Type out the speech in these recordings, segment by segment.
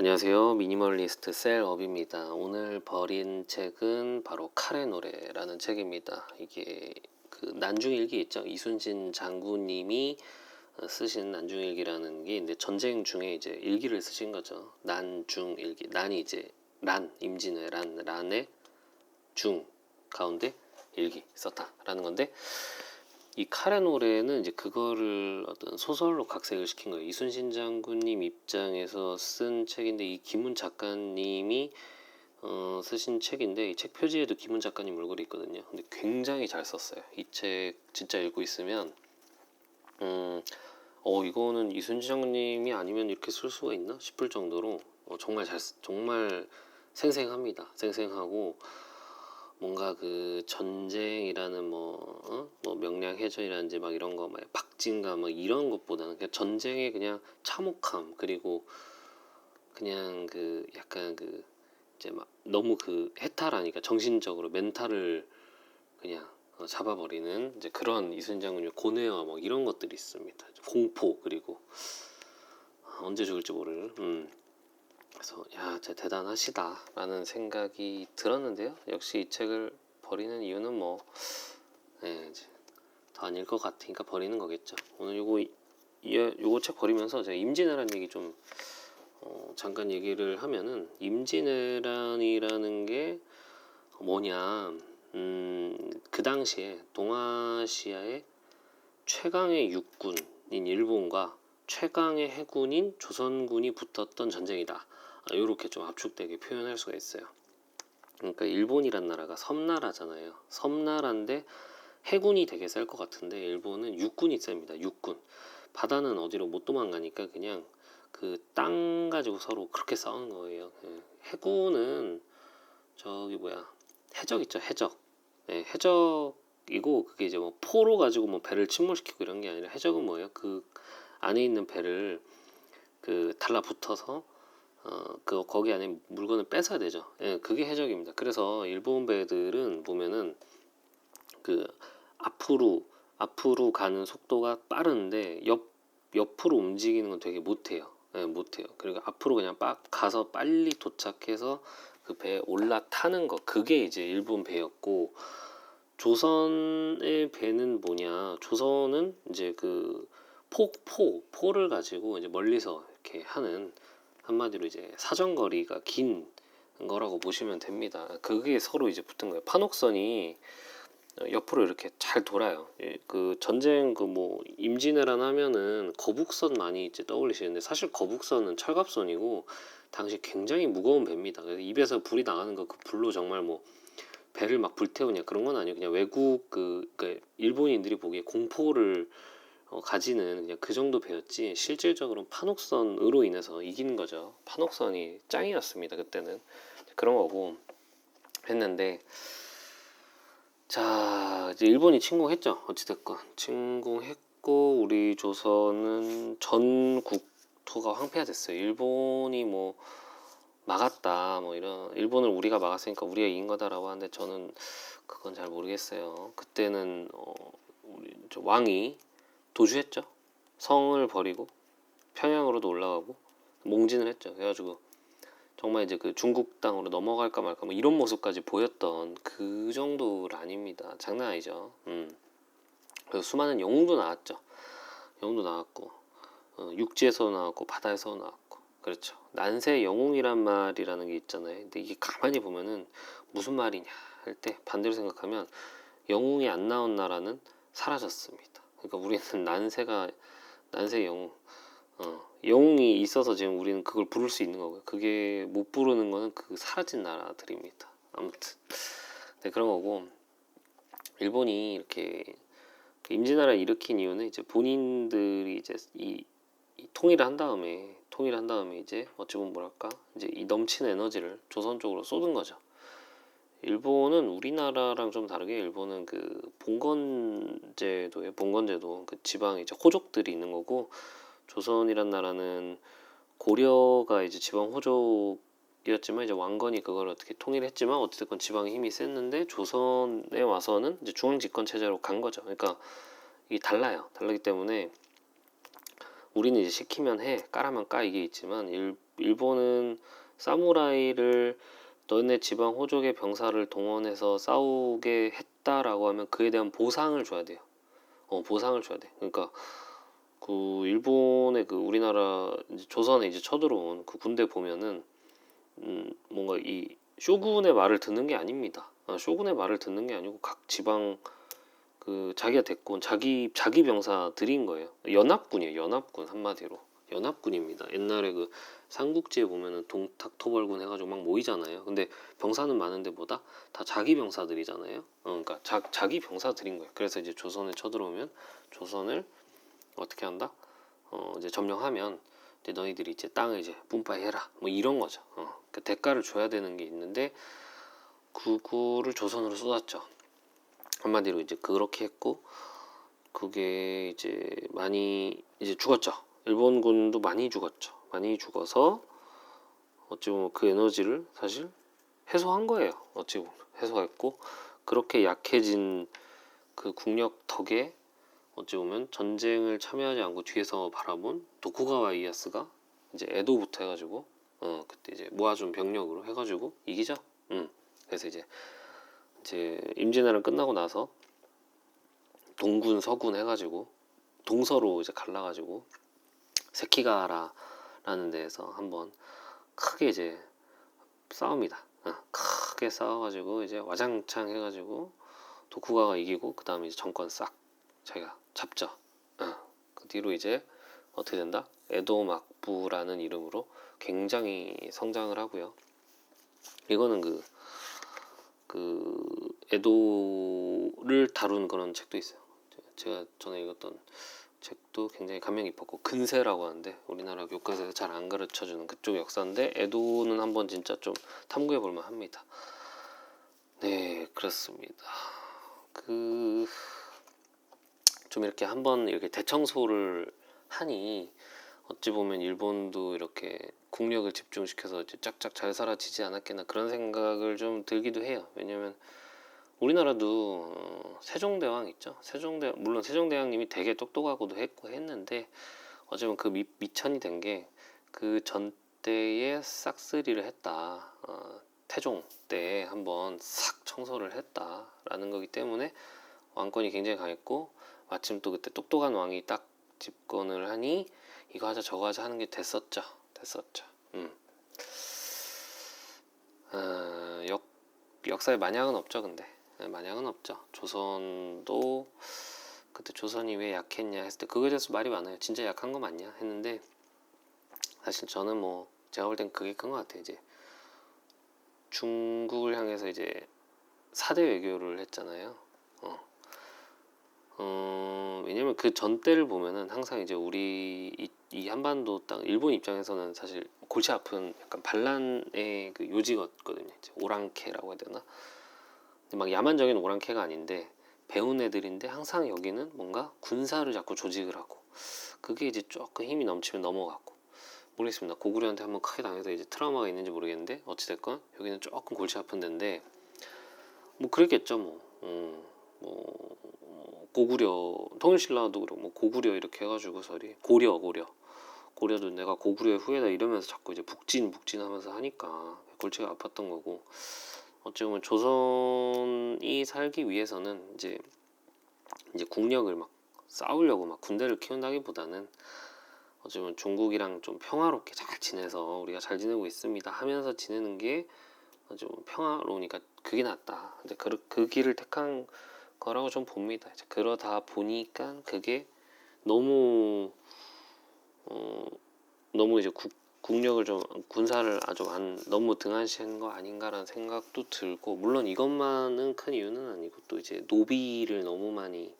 안녕하세요. 미니멀리스트 셀업입니다. 오늘 버린 책은 바로 칼의 노래라는 책입니다. 이게 그 난중일기 있죠. 이순신 장군님이 어, 쓰신 난중일기라는 게 이제 전쟁 중에 이제 일기를 쓰신 거죠. 난중일기. 난이 이제 란 임진왜란 란의 중 가운데 일기 썼다라는 건데 이 칼의 노래는 이제 그거를 어떤 소설로 각색을 시킨 거예요. 이순신 장군님 입장에서 쓴 책인데 이 김훈 작가님이 어, 쓰신 책인데 이 책 표지에도 김훈 작가님 얼굴이 있거든요. 근데 굉장히 잘 썼어요. 이 책 진짜 읽고 있으면 음, 어 이거는 이순신 장군님이 아니면 이렇게 쓸 수가 있나 싶을 정도로 어, 정말 잘 쓰- 정말 생생합니다. 생생하고 뭔가 그 전쟁이라는 뭐, 어? 뭐 명량 해전이라든지 막 이런 거, 막 박진감 막 이런 것보다는 그냥 전쟁의 그냥 참혹함 그리고 그냥 그 약간 그 이제 막 너무 그 해탈하니까 정신적으로 멘탈을 그냥 어, 잡아버리는 이제 그런 이순신 장군의 고뇌와 뭐 이런 것들이 있습니다. 공포 그리고 언제 죽을지 모를. 음. 그래서 야, 대단하시다라는 생각이 들었는데요. 역시 이 책을 버리는 이유는 뭐, 예, 이제 더 아닐 것 같으니까 버리는 거겠죠. 오늘 요거 요거 책 버리면서 제가 임진왜란 얘기 좀 어, 잠깐 얘기를 하면은 임진왜란이라는 게 뭐냐, 음, 그 당시에 동아시아의 최강의 육군인 일본과 최강의 해군인 조선군이 붙었던 전쟁이다. 이렇게 좀 압축되게 표현할 수가 있어요. 그러니까 일본이란 나라가 섬나라잖아요. 섬나라인데 해군이 되게 셀 것 같은데 일본은 육군이 셉니다. 육군. 바다는 어디로 못 도망가니까 그냥 그 땅 가지고 서로 그렇게 싸우는 거예요. 예. 해군은 저기 뭐야 해적 있죠 해적. 예, 해적이고 그게 이제 뭐 포로 가지고 뭐 배를 침몰시키고 이런 게 아니라 해적은 뭐예요? 그 안에 있는 배를 그 달라붙어서 어, 그 거기 안에 물건을 뺏어야 되죠. 예, 그게 해적입니다. 그래서 일본 배들은 보면은 그 앞으로 앞으로 가는 속도가 빠른데 옆 옆으로 움직이는 건 되게 못해요. 예, 못해요. 그리고 앞으로 그냥 빡 가서 빨리 도착해서 그 배에 올라타는 거 그게 이제 일본 배였고 조선의 배는 뭐냐? 조선은 이제 그 포, 포, 포를 가지고 이제 멀리서 이렇게 하는 한마디로 이제 사정거리가 긴 거라고 보시면 됩니다. 그게 서로 이제 붙은 거예요. 판옥선이 어, 옆으로 이렇게 잘 돌아요. 예, 그 전쟁 그 뭐 임진왜란 하면은 거북선 많이 이제 떠올리시는데 사실 거북선은 철갑선이고 당시 굉장히 무거운 배입니다. 그래서 입에서 불이 나가는 거 그 불로 정말 뭐 배를 막 불태우냐 그런 건 아니에요. 그냥 외국 그, 그 일본인들이 보기에 공포를 어, 가지는 그냥 그 정도 배였지 실질적으로 판옥선으로 인해서 이기는 거죠. 판옥선이 짱이었습니다 그때는 그런 거고 했는데 자 이제 일본이 침공했죠 어찌됐건 침공했고 우리 조선은 전 국토가 황폐화 됐어요. 일본이 뭐 막았다 뭐 이런 일본을 우리가 막았으니까 우리가 이긴 거다라고 하는데 저는 그건 잘 모르겠어요. 그때는 어, 우리 저 왕이 도주했죠. 성을 버리고 평양으로도 올라가고 몽진을 했죠. 그래가지고 정말 이제 그 중국 땅으로 넘어갈까 말까 뭐 이런 모습까지 보였던 그 정도는 아닙니다. 장난 아니죠. 음. 그래서 수많은 영웅도 나왔죠. 영웅도 나왔고 어, 육지에서 나왔고 바다에서 나왔고 그렇죠. 난세 영웅이란 말이라는 게 있잖아요. 근데 이게 가만히 보면은 무슨 말이냐 할 때 반대로 생각하면 영웅이 안 나온 나라는 사라졌습니다. 그러니까 우리는 난세가 난세 영웅 어, 영웅이 있어서 지금 우리는 그걸 부를 수 있는 거고요. 그게 못 부르는 거는 그 사라진 나라들입니다. 아무튼 네 그런 거고 일본이 이렇게 임진왜란 일으킨 이유는 이제 본인들이 이제 이, 이 통일을 한 다음에 통일을 한 다음에 이제 어찌 보면 뭐랄까 이제 이 넘치는 에너지를 조선 쪽으로 쏟은 거죠. 일본은 우리나라랑 좀 다르게 일본은 그 봉건제도에 봉건제도 그 지방 이제 호족들이 있는 거고 조선이란 나라는 고려가 이제 지방 호족이었지만 이제 왕건이 그걸 어떻게 통일했지만 어쨌든 지방의 힘이 셌는데 조선에 와서는 이제 중앙 집권 체제로 간 거죠. 그러니까 이게 달라요. 다르기 때문에 우리는 이제 시키면 해, 까라면 까 이게 있지만 일, 일본은 사무라이를 너네 지방 호족의 병사를 동원해서 싸우게 했다라고 하면 그에 대한 보상을 줘야 돼요. 어, 보상을 줘야 돼. 그러니까 그 일본의 그 우리나라 이제 조선에 이제 쳐들어온 그 군대 보면은 음, 뭔가 이 쇼군의 말을 듣는 게 아닙니다. 아, 쇼군의 말을 듣는 게 아니고 각 지방 그 자기가 됐군 자기 자기 병사들인 거예요. 연합군이에요. 연합군 한마디로 연합군입니다. 옛날에 그 삼국지에 보면은 동탁 토벌군 해가지고 막 모이잖아요. 근데 병사는 많은데 뭐다 다 자기 병사들이잖아요. 어, 그러니까 자, 자기 병사들인 거예요. 그래서 이제 조선에 쳐들어오면 조선을 어떻게 한다? 어, 이제 점령하면 이제 너희들이 이제 땅을 이제 분파해라 뭐 이런 거죠. 어, 그 대가를 줘야 되는 게 있는데 그거를 조선으로 쏟았죠. 한마디로 이제 그렇게 했고 그게 이제 많이 이제 죽었죠. 일본군도 많이 죽었죠. 많이 죽어서 어찌 보면 그 에너지를 사실 해소한 거예요. 어찌 보면 해소했고 그렇게 약해진 그 국력 덕에 어찌 보면 전쟁을 참여하지 않고 뒤에서 바라본 도쿠가와 이에야스가 이제 에도부터 해가지고 어 그때 이제 모아준 병력으로 해가지고 이기죠. 음 그래서 이제 이제 임진왜란 끝나고 나서 동군 서군 해가지고 동서로 이제 갈라가지고 세키가라라는 데에서 한번 크게 이제 싸웁니다. 어, 크게 싸워가지고 이제 와장창 해가지고 도쿠가가 이기고 그 다음에 이제 정권 싹 자기가 잡죠. 어, 그 뒤로 이제 어떻게 된다? 에도 막부라는 이름으로 굉장히 성장을 하고요. 이거는 그, 그 에도를 다룬 그런 책도 있어요. 제가 전에 읽었던 책도 굉장히 감명 깊었고 근세라고 하는데 우리나라 교과서에서 잘 안 가르쳐 주는 그쪽 역사인데 에도는 한번 진짜 좀 탐구해 볼 만 합니다. 네 그렇습니다. 그 좀 이렇게 한번 이렇게 대청소를 하니 어찌 보면 일본도 이렇게 국력을 집중시켜서 짝짝 잘 살아지지 않았겠나 그런 생각을 좀 들기도 해요. 왜냐면 우리나라도 어, 세종대왕 있죠. 세종대 물론 세종대왕님이 되게 똑똑하고도 했고 했는데 어쩌면 그 미, 미천이 된 게 그 전때에 싹쓸이를 했다. 어, 태종 때에 한번 싹 청소를 했다라는 거기 때문에 왕권이 굉장히 강했고 마침 또 그때 똑똑한 왕이 딱 집권을 하니 이거 하자 저거 하자 하는 게 됐었죠. 됐었죠. 음. 어, 역 역사에 만약은 없죠, 근데 네, 만약은 없죠. 조선도 그때 조선이 왜 약했냐 했을 때 그거에 대해서 말이 많아요. 진짜 약한 거 맞냐 했는데 사실 저는 뭐 제가 볼 땐 그게 큰 것 같아요. 이제 중국을 향해서 이제 사대 외교를 했잖아요. 어. 어, 왜냐면 그 전 때를 보면은 항상 이제 우리 이, 이 한반도 땅 일본 입장에서는 사실 골치 아픈 약간 반란의 그 요지였거든요. 오랑캐라고 해야 되나? 막 야만적인 오랑캐가 아닌데 배운 애들인데 항상 여기는 뭔가 군사를 자꾸 조직을 하고 그게 이제 조금 힘이 넘치면 넘어갔고 모르겠습니다. 고구려한테 한번 크게 당해서 이제 트라우마가 있는지 모르겠는데 어찌됐건 여기는 조금 골치 아픈 데인데 뭐 그랬겠죠 뭐. 음, 뭐 고구려 통일신라도 그렇고 뭐 고구려 이렇게 해가지고 서리 고려 고려 고려도 내가 고구려의 후예다 이러면서 자꾸 이제 북진 북진 하면서 하니까 골치가 아팠던 거고 어찌 보면 조선이 살기 위해서는 이제 이제 국력을 막 싸우려고 막 군대를 키운다기보다는 어찌 보면 중국이랑 좀 평화롭게 잘 지내서 우리가 잘 지내고 있습니다 하면서 지내는 게 어찌 보면 평화로우니까 그게 낫다. 근데 그, 그 길을 택한 거라고 좀 봅니다. 이제 그러다 보니까 그게 너무 어, 너무 이제 국, 국력을 좀 군사를 아주 안 너무 등한시한 거 아닌가라는 생각도 들고 물론 이것만은 큰 이유는 아니고 또 이제 노비를 너무 많이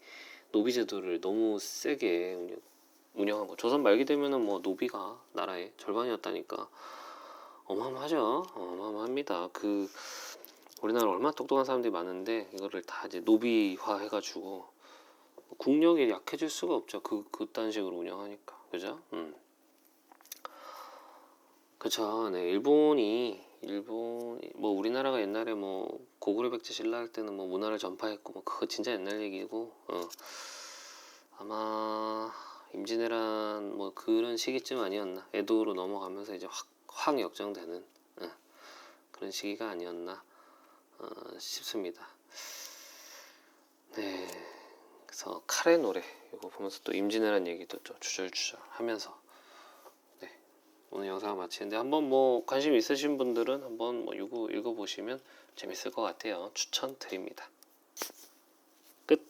노비 제도를 너무 세게 운영, 운영 한 거 조선 말기 되면은 뭐 노비가 나라의 절반이었다니까 어마어마하죠 어마어마합니다 그 우리나라 얼마나 똑똑한 사람들이 많은데 이거를 다 이제 노비화 해가지고 국력이 약해질 수가 없죠. 그 그딴 식으로 운영하니까 그죠? 음. 그쵸. 네, 일본이 일본 뭐 우리나라가 옛날에 뭐 고구려 백제 신라 할 때는 뭐 문화를 전파했고 뭐 그거 진짜 옛날 얘기고 어. 아마 임진왜란 뭐 그런 시기쯤 아니었나 에도로 넘어가면서 이제 확 확 역정되는 예, 그런 시기가 아니었나 어, 싶습니다. 네, 그래서 칼의 노래 이거 보면서 또 임진왜란 얘기도 좀 주절주절 하면서 네, 오늘 영상을 마치는데 한번 뭐 관심 있으신 분들은 한번 뭐 이거 읽어보시면 재밌을 것 같아요. 추천드립니다. 끝.